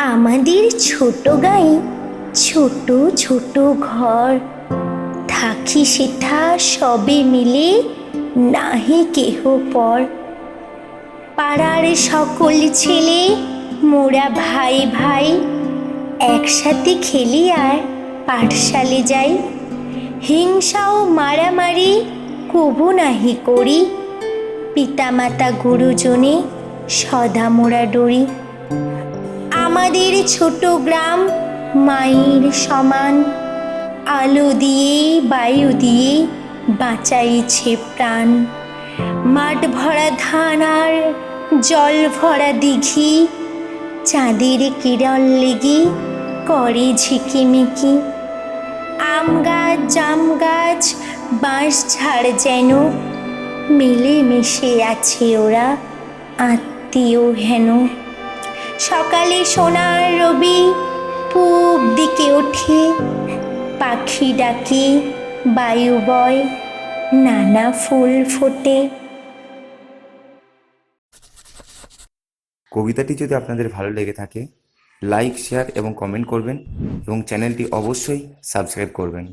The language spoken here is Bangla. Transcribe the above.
আমাদের ছোট গায়ে ছোট ছোট ঘর। থাকি সেথা সবে মিলে নাহি কেহ পর। পাড়ার সকল ছেলে, মোরা ভাই ভাই, একসাথে খেলি আর পাঠশালে যাই। হিংসা ও মারামারি কবু নাহি করি। পিতামাতা গুরুজনে সদা মোরা ডরি। আমাদের ছোট গ্রাম মায়ের সমান। আলো দিয়ে, বায়ু দিয়ে বাঁচাইছে প্রাণ। মাঠ ভরা ধান আর জল ভরা দিঘি। চাঁদের কিরণ লেগে করে ঝিকিমিকি। আম গাছ, জাম গাছ, বাঁশ ঝাড় যেন মিলেমিশে আছে ওরা, আত্মীয় হেন। সকালে সোনার রবি পূব দিকে ওঠে, পাখি ডাকে, বায়ু বয়, নানা ফুল ফোটে। কবিতাটি যদি আপনাদের ভালো লেগে থাকে লাইক শেয়ার এবং কমেন্ট করবেন এবং চ্যানেলটি অবশ্যই সাবস্ক্রাইব করবেন।